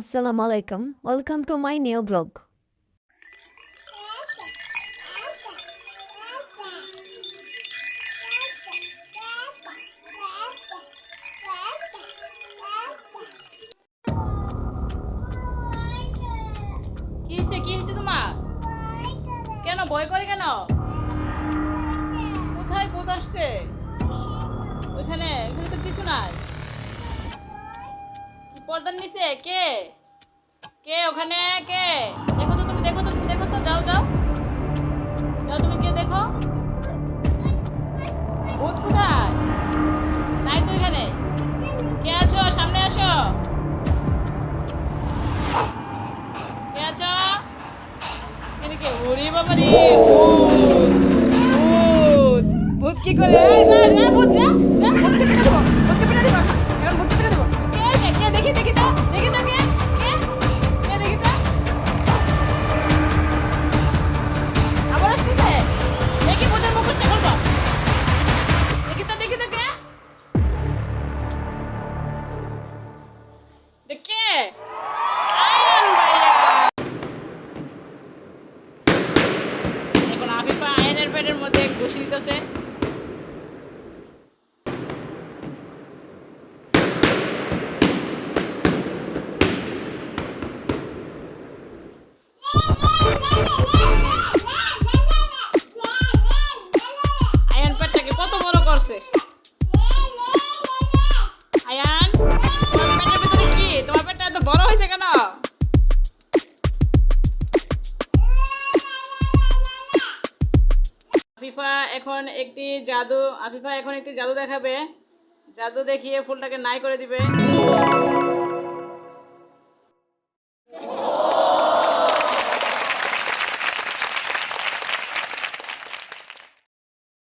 Assalamu আলাইকুম welcome to my new blog কেন, ভয় করে কেন? কোথায় ভূত আসছে? ওইখানে ওইখানে তো কিছু নাই। পর্দার নিচে, কে? কে ওখানে? কে? দেখো তো তুমি, দেখো তো তুমি, দেখো তো, যাও যাও। যাও, তুমি কে দেখো। ভূত কোথায়? নাই তো এখানে। কে আছো? সামনে আসো। কে আছো? এখানে কে? ওরে বাবা রে, ভূত। ভূত। ভূত কি করে? যা যা, ভূত পেটের মধ্যে ঘুষি দিতেছে। কত বড় করছে? আফিফা এখন একটি জাদু, আফিফা এখন একটি জাদু দেখাবে। জাদু দেখিয়ে ফুলটাকে নাই করে দিবে।